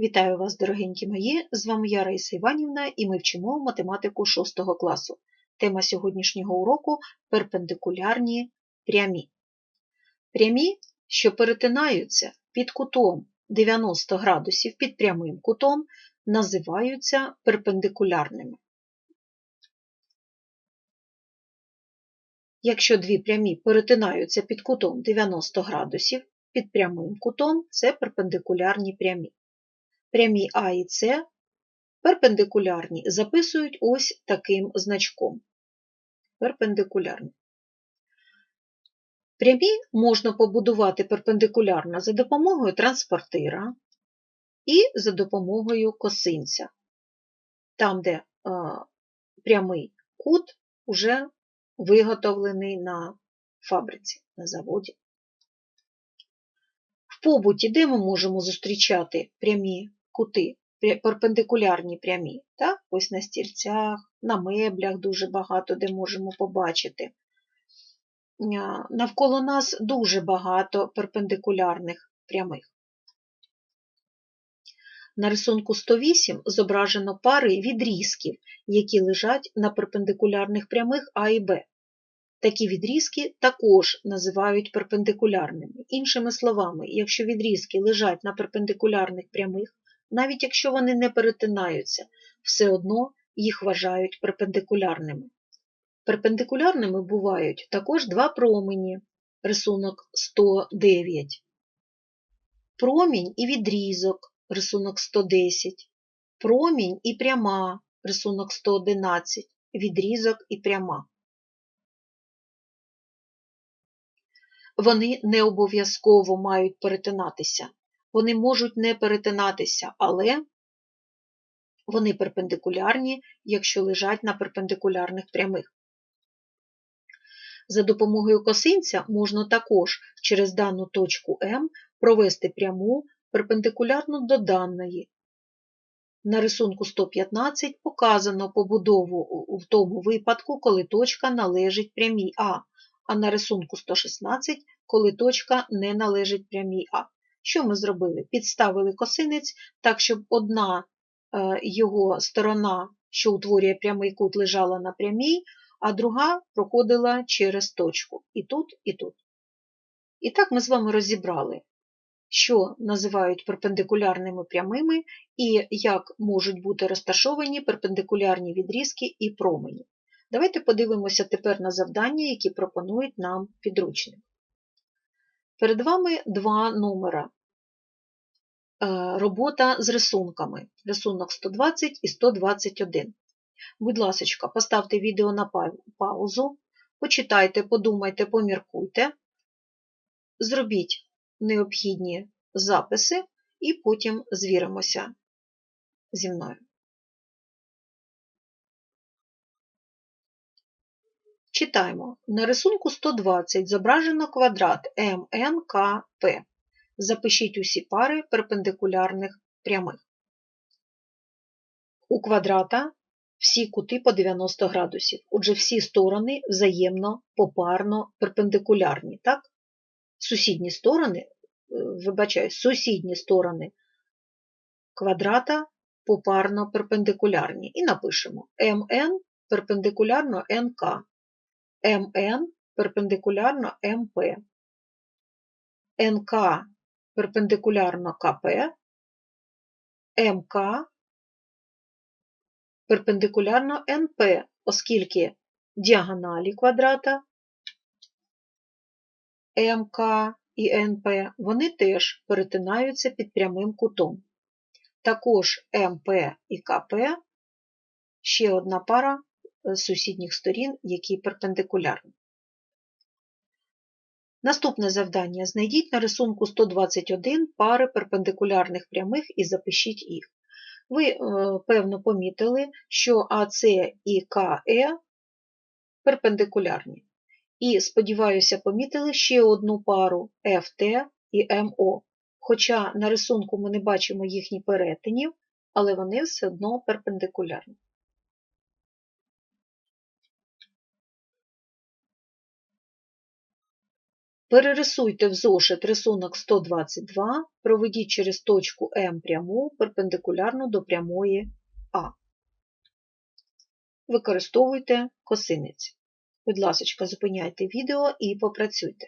Вітаю вас, дорогенькі мої! З вами я, Раїса Іванівна, і ми вчимо математику 6 класу. Тема сьогоднішнього уроку перпендикулярні прямі. Прямі, що перетинаються під кутом 90 градусів під прямим кутом, називаються перпендикулярними. Якщо дві прямі перетинаються під кутом 90 градусів під прямим кутом, це перпендикулярні прямі. Прямі А і С перпендикулярні записують ось таким значком. Перпендикулярні. Прямі можна побудувати перпендикулярно за допомогою транспортира і за допомогою косинця. Там, де е, прямий кут вже виготовлений на фабриці, на заводі. В побуті, де ми можемо зустрічати прямі кути, перпендикулярні прямі, так? ось на стільцях, на меблях дуже багато де можемо побачити. Навколо нас дуже багато перпендикулярних прямих. На рисунку 108 зображено пари відрізків, які лежать на перпендикулярних прямих А і Б. Такі відрізки також називають перпендикулярними. Іншими словами, якщо відрізки лежать на перпендикулярних прямих, навіть якщо вони не перетинаються, все одно їх вважають перпендикулярними. Перпендикулярними бувають також два промені, рисунок 109, промінь і відрізок, рисунок 110, промінь і пряма, рисунок 111, відрізок і пряма. Вони не обов'язково мають перетинатися. Вони можуть не перетинатися, але вони перпендикулярні, якщо лежать на перпендикулярних прямих. За допомогою косинця можна також через дану точку М провести пряму перпендикулярно до даної. На рисунку 115 показано побудову в тому випадку, коли точка належить прямій А, а на рисунку 116, коли точка не належить прямій А. Що ми зробили? Підставили косинець так, щоб одна е, його сторона, що утворює прямий кут, лежала на прямій, а друга проходила через точку. І тут, і тут. І так ми з вами розібрали, що називають перпендикулярними прямими і як можуть бути розташовані перпендикулярні відрізки і промені. Давайте подивимося тепер на завдання, які пропонують нам підручник. Перед вами два номера. Е, робота з рисунками. Рисунок 120 і 121. Будь ласка, поставте відео на паузу, почитайте, подумайте, поміркуйте, зробіть необхідні записи і потім звіримося зі мною. Читаємо. На рисунку 120 зображено квадрат МНКП. Запишіть усі пари перпендикулярних прямих. У квадрата всі кути по 90 градусів. Отже, всі сторони взаємно попарно перпендикулярні. так? Сусідні сторони, е, вибачаю, сусідні сторони квадрата попарно перпендикулярні. І напишемо МН перпендикулярно НК. МН перпендикулярно МП, НК перпендикулярно КП, МК перпендикулярно НП, оскільки діагоналі квадрата МК і НП вони теж перетинаються під прямим кутом. Також МП і КП ще одна пара сусідніх сторін, які перпендикулярні. Наступне завдання. Знайдіть на рисунку 121 пари перпендикулярних прямих і запишіть їх. Ви, е, певно, помітили, що АС і КЕ перпендикулярні. І, сподіваюся, помітили ще одну пару ФТ і МО. Хоча на рисунку ми не бачимо їхніх перетинів, але вони все одно перпендикулярні. Перерисуйте в зошит рисунок 122, проведіть через точку М пряму перпендикулярно до прямої А. Використовуйте косинець. Будь ласка, зупиняйте відео і попрацюйте.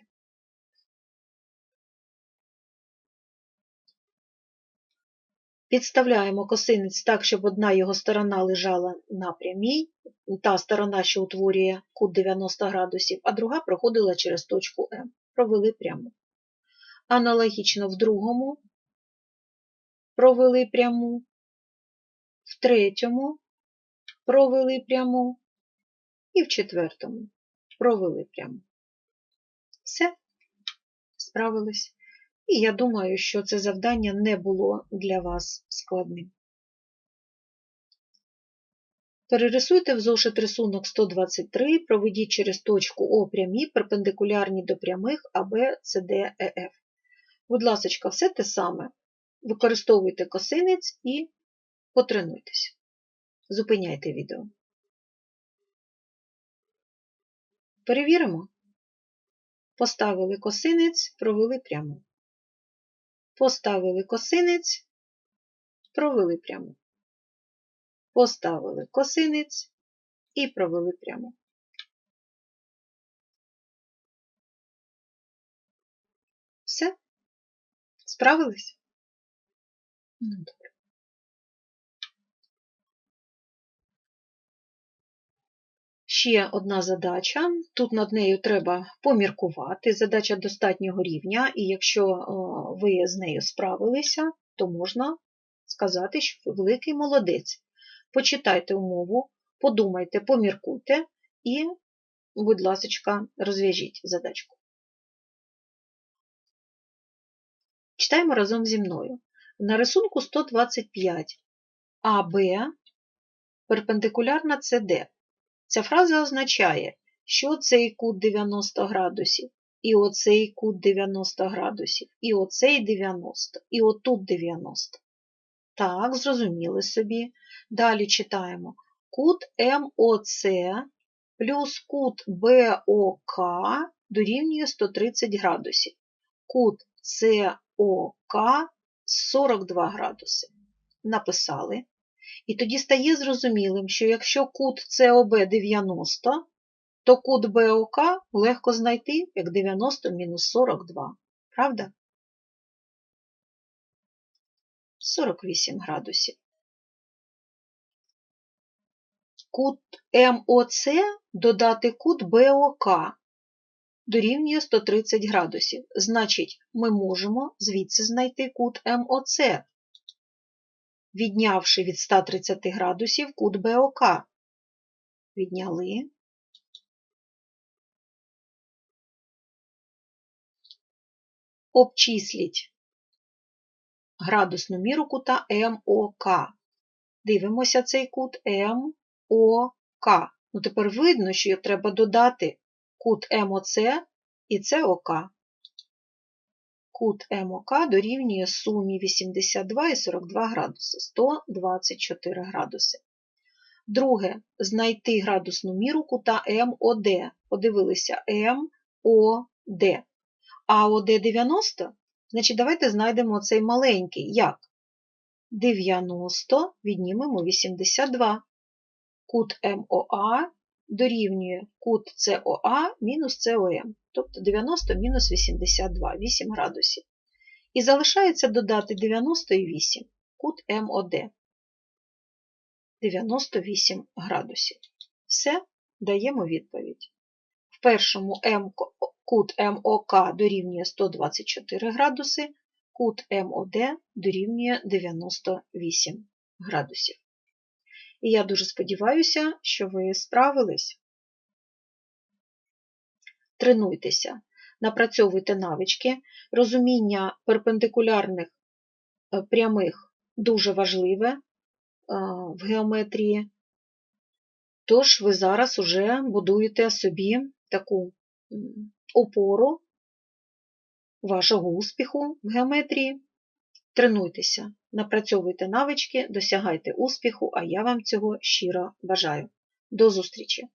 Підставляємо косинець так, щоб одна його сторона лежала на прямій, та сторона, що утворює кут 90 градусів, а друга проходила через точку М. Провели пряму. Аналогічно в другому провели пряму, в третьому провели пряму і в четвертому провели пряму. Все, справились. І я думаю, що це завдання не було для вас складним. Перерисуйте в зошит рисунок 123, проведіть через точку О прямі, перпендикулярні до прямих АБ, СД, ЕФ. Будь ласка, все те саме. Використовуйте косинець і потренуйтесь. Зупиняйте відео. Перевіримо. Поставили косинець, провели пряму. Поставили косинець, провели пряму. Поставили косинець і провели пряму. Все? Справились? Ну, добре. Ще одна задача. Тут над нею треба поміркувати. Задача достатнього рівня, і якщо ви з нею справилися, то можна сказати, що великий молодець. Почитайте умову, подумайте, поміркуйте і, будь ласка, розв'яжіть задачку. Читаємо разом зі мною. На рисунку 125 АБ перпендикулярна СД. Ця фраза означає, що цей кут 90 градусів, і оцей кут 90 градусів, і оцей 90, і отут 90. Так, зрозуміли собі. Далі читаємо кут МОЦ плюс кут БОК дорівнює 130 градусів. Кут СОК 42 градуси. Написали. І тоді стає зрозумілим, що якщо кут СОБ 90, то кут БОК легко знайти як 90 мінус 42. Правда? 48 градусів. Кут МОЦ додати кут БОК дорівнює 130 градусів. Значить, ми можемо звідси знайти кут МОЦ, віднявши від 130 градусів кут БОК. Відняли. Обчисліть градусну міру кута МОК. Дивимося цей кут МОК. Ну, тепер видно, що треба додати кут МОЦ і СОК. Кут МОК дорівнює сумі 82 і 42 градуси, 124 градуси. Друге, знайти градусну міру кута МОД. Подивилися МОД. А ОД 90 Значить, давайте знайдемо цей маленький. Як? 90 віднімемо 82. Кут МОА дорівнює кут СОА мінус СОМ. Тобто 90 мінус 82, 8 градусів. І залишається додати 98 кут МОД. 98 градусів. Все, даємо відповідь. В першому Кут МОК дорівнює 124 градуси, кут МОД дорівнює 98 градусів. І я дуже сподіваюся, що ви справились. Тренуйтеся, напрацьовуйте навички, розуміння перпендикулярних е, прямих дуже важливе е, в геометрії. Тож ви зараз уже будуєте собі таку опору вашого успіху в геометрії. Тренуйтеся, напрацьовуйте навички, досягайте успіху, а я вам цього щиро бажаю. До зустрічі!